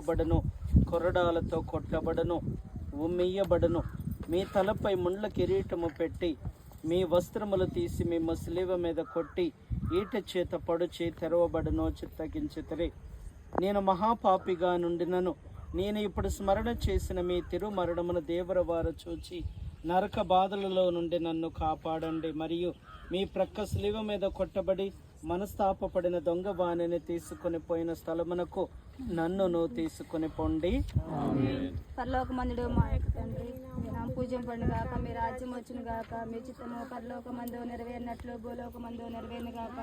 బడను కొరడాలతో కొట్టబడను ఉమ్మియ్యబడను. మీ తలపై ముండ్ల కిరీటము పెట్టి మీ వస్త్రములు తీసి మీ ముసలివ మీద కొట్టి ఈట చేత పడుచి తెరవబడను చిత్తగించితరి. నేను మహాపాపిగా నుండినను. నేను ఇప్పుడు స్మరణ చేసిన మీ తిరుమరణమును దేవర వారు చూచి నరక బాధలలో నుండి నన్ను కాపాడండి. మరియు మీ ప్రక్క శిలువ మీద కొట్టబడి మనస్తాపపడిన దొంగ వాణిని తీసుకొని పోయిన స్థలమునకు నన్నును తీసుకొని పొండి. పరలోక మందుడు మా యొక్క తండ్రి మీ నామ పూజం పండు గాక మీ రాజ్యం వచ్చును గాక మీ చిత్తము పరలోక మందు నెరవేరినట్లు భూలోక మందు నెరవేరును గాక.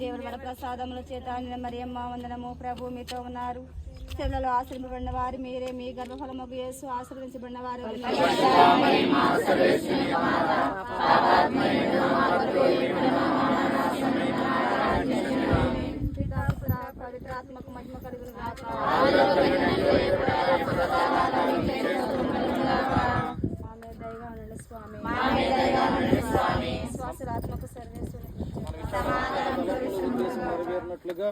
దేవుడు వర ప్రసాదముల చేత మరియమ్మ వందనము. ప్రభు మీతో ఉన్నారు. స్త్రీలలో ఆశ్రయింపబడిన వారు మీరే. మీ గర్భఫలముకు యేసు ఆశ్రయించబడిన వారు పవిత్రాత్మకు మహిమ కలుగును ఆమె దయగా ఉండండి స్వామి. శ్వాసరాత్మకు సర్వేశ్వరుని నెరవేరినట్లుగా